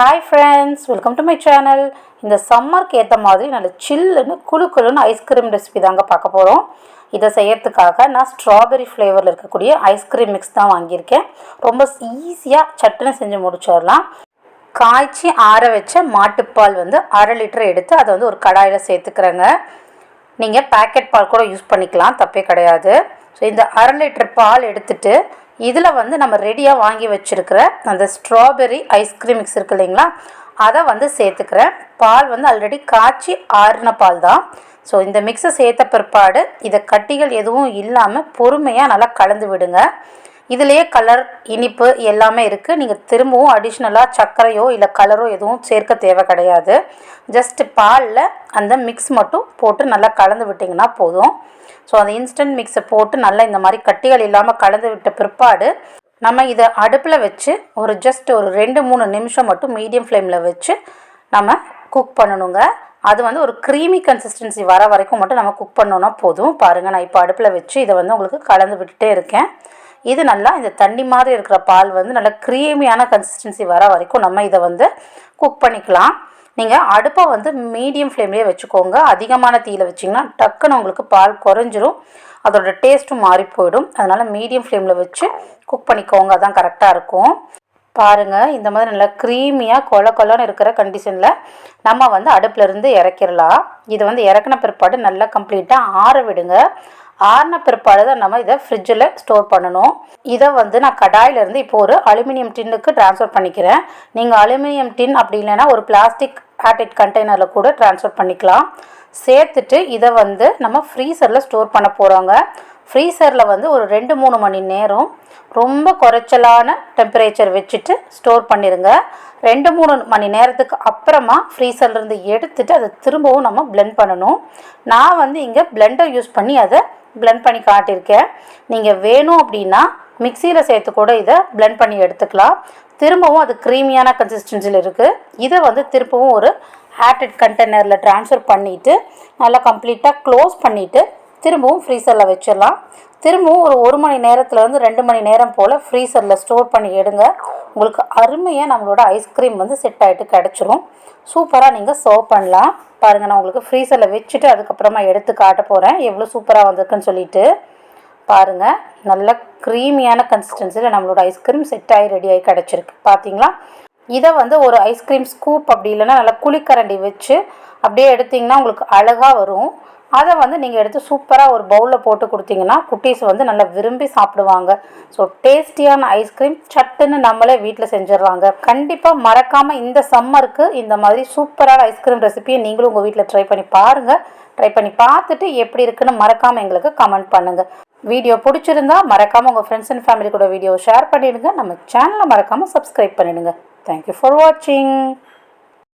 Hi friends welcome to my channel இந்த சம்மருக்கு ஏற்ற மாதிரி நல்ல சில்லுன்னு குழு குழுன்னு ஐஸ்கிரீம் ரெசிபி தாங்க பார்க்க போகிறோம் இதை செய்யறதுக்காக நான் ஸ்ட்ராபெரி ஃப்ளேவரில் இருக்கக்கூடிய ஐஸ்கிரீம் மிக்ஸ் தான் வாங்கியிருக்கேன். ரொம்ப ஈஸியாக சட்டுன்னு செஞ்சு முடிச்சிடலாம். காய்ச்சி ஆற வச்ச மாட்டுப்பால் வந்து அரை லிட்டர் எடுத்து அதை வந்து ஒரு கடாயில் சேர்த்துக்கிறேங்க. நீங்கள் பேக்கெட் பால் கூட யூஸ் பண்ணிக்கலாம். தப்பே கிடையாது. ஸோ இந்த அரை லிட்டர் பால் எடுத்துட்டு இதில் வந்து நம்ம ரெடியாக வாங்கி வச்சுருக்கிற அந்த ஸ்ட்ராபெரி ஐஸ்கிரீம் மிக்ஸ் இருக்கு இல்லைங்களா? அதை வந்து சேர்த்துக்கிறேன். பால் வந்து ஆல்ரெடி காய்ச்சி ஆறின பால் தான். ஸோ இந்த மிக்ஸை சேர்த்த பிற்பாடு இதை கட்டிகள் எதுவும் இல்லாமல் பொறுமையாக நல்லா கலந்து விடுங்க. இதுலேயே கலர் இனிப்பு எல்லாமே இருக்குது நீங்கள் திரும்பவும் அடிஷ்னலாக சர்க்கரையோ இல்லை கலரோ எதுவும் சேர்க்க தேவை கிடையாது. ஜஸ்ட் பாலில் அந்த மிக்ஸ் மட்டும் போட்டு நல்லா கலந்து விட்டிங்கன்னா போதும். ஸோ அந்த இன்ஸ்டன்ட் மிக்ஸை போட்டு நல்லா இந்த மாதிரி கட்டிகள் இல்லாமல் கலந்து விட்ட பிற்பாடு நம்ம இதை அடுப்பில் வச்சு ஒரு ஜஸ்ட் ஒரு ரெண்டு மூணு நிமிஷம் மட்டும் மீடியம் ஃப்ளேமில் வச்சு நம்ம குக் பண்ணணுங்க. அது வந்து ஒரு க்ரீமி கன்சிஸ்டன்சி வர வரைக்கும் மட்டும் நம்ம குக் பண்ணோன்னா போதும். பாருங்கள் நான் இப்போ அடுப்பில் வச்சு இதை வந்து உங்களுக்கு கலந்து விட்டுட்டே இருக்கேன். இது நல்லா இந்த தண்ணி மாதிரி இருக்கிற பால் வந்து நல்லா க்ரீமியான கன்சிஸ்டன்சி வர வரைக்கும் நம்ம இதை வந்து குக் பண்ணிக்கலாம். நீங்கள் அடுப்பை வந்து மீடியம் ஃப்ளேம்லேயே வச்சுக்கோங்க. அதிகமான தீயில் வச்சிங்கன்னா டக்குன்னு உங்களுக்கு பால் குறைஞ்சிரும். அதோட டேஸ்ட்டும் மாறி போயிடும். அதனால் மீடியம் ஃப்ளேமில் வச்சு குக் பண்ணிக்கோங்க. அதான் கரெக்டாக இருக்கும். பாருங்கள் இந்த மாதிரி நல்லா க்ரீமியாக கொல கொலன்னு இருக்கிற கண்டிஷனில் நம்ம வந்து அடுப்புலேருந்து இறக்கிடலாம் இது வந்து இறக்குன பிற்பாடு நல்லா கம்ப்ளீட்டாக ஆற விடுங்க. ஆறின பிற்பாடு தான் நம்ம இதை ஃப்ரிட்ஜில் ஸ்டோர் பண்ணணும். இதை வந்து நான் கடாயிலேருந்து இப்போ ஒரு அலுமினியம் டின்னுக்கு ட்ரான்ஸ்ஃபர் பண்ணிக்கிறேன். நீங்கள் அலுமினியம் டின் அப்படி இல்லைன்னா ஒரு பிளாஸ்டிக் ஆட்டிட் கண்டெய்னரில் கூட ட்ரான்ஸ்ஃபர் பண்ணிக்கலாம். சேர்த்துட்டு இதை வந்து நம்ம ஃப்ரீசரில் ஸ்டோர் பண்ண போகிறோங்க ஃப்ரீசரில் வந்து ஒரு ரெண்டு மூணு மணி நேரம் ரொம்ப குறைச்சலான டெம்பரேச்சர் வச்சுட்டு ஸ்டோர் பண்ணிடுங்க ரெண்டு மூணு மணி நேரத்துக்கு அப்புறமா ஃப்ரீசர்லேருந்து எடுத்துட்டு அதை திரும்பவும் நம்ம பிளெண்ட் பண்ணணும். நான் வந்து இங்கே பிளெண்டர் யூஸ் பண்ணி அதை பிளெண்ட் பண்ணி காட்டியிருக்கேன். நீங்கள் வேணும் அப்படின்னா மிக்சியில் சேர்த்து கூட இதை பிளெண்ட் பண்ணி எடுத்துக்கலாம். திரும்பவும் அது க்ரீமியான கன்சிஸ்டன்சியில் இருக்குது இதை வந்து திரும்பவும் ஒரு ஆட்டட் கண்டெய்னரில் ட்ரான்ஸ்ஃபர் பண்ணிவிட்டு நல்லா கம்ப்ளீட்டாக க்ளோஸ் பண்ணிவிட்டு திரும்பவும் ஃப்ரீசரில் வச்சிடலாம். திரும்பவும் ஒரு ஒரு மணி நேரத்துலேருந்து ரெண்டு மணி நேரம் போல் ஃப்ரீசரில் ஸ்டோர் பண்ணி எடுங்க. உங்களுக்கு அருமையாக நம்மளோட ஐஸ்கிரீம் வந்து செட் ஆகிட்டு கிடச்சிரும். சூப்பராக நீங்கள் சர்வ் பண்ணலாம். பாருங்கள் நான் உங்களுக்கு ஃப்ரீசரில் வச்சுட்டு அதுக்கப்புறமா எடுத்து காட்ட போகிறேன் எவ்வளோ சூப்பராக வந்திருக்குன்னு சொல்லிட்டு. பாருங்கள் நல்ல க்ரீமியான கன்சிஸ்டன்சியில் நம்மளோட ஐஸ்கிரீம் செட் ஆகி ரெடி ஆகி கிடச்சிருக்கு. பார்த்தீங்களா இதை வந்து ஒரு ஐஸ்கிரீம் ஸ்கூப் அப்படி இல்லைன்னா நல்லா குளிக்கரண்டி வச்சு அப்படியே எடுத்திங்கன்னா உங்களுக்கு அழகாக வரும். அதை வந்து நீங்கள் எடுத்து சூப்பராக ஒரு பவுலில் போட்டு கொடுத்தீங்கன்னா குட்டீஸ் வந்து நல்லா விரும்பி சாப்பிடுவாங்க. ஸோ டேஸ்டியான ஐஸ்கிரீம் சட்டுன்னு நம்மளே வீட்டில் செஞ்சிடலாங்க கண்டிப்பாக மறக்காமல் இந்த சம்மருக்கு இந்த மாதிரி சூப்பரான ஐஸ்கிரீம் ரெசிபியை நீங்களும் உங்கள் வீட்டில் ட்ரை பண்ணி பாருங்கள் ட்ரை பண்ணி பார்த்துட்டு எப்படி இருக்குன்னு மறக்காமல் எங்களுக்கு கமெண்ட் பண்ணுங்கள் வீடியோ பிடிச்சிருந்தா மறக்காமல் உங்கள் ஃப்ரெண்ட்ஸ் அண்ட் ஃபேமிலி கூட வீடியோ ஷேர் பண்ணிவிடுங்க நம்ம சேனலை மறக்காமல் சப்ஸ்கிரைப் பண்ணிவிடுங்க தேங்க்யூ ஃபார் வாட்சிங்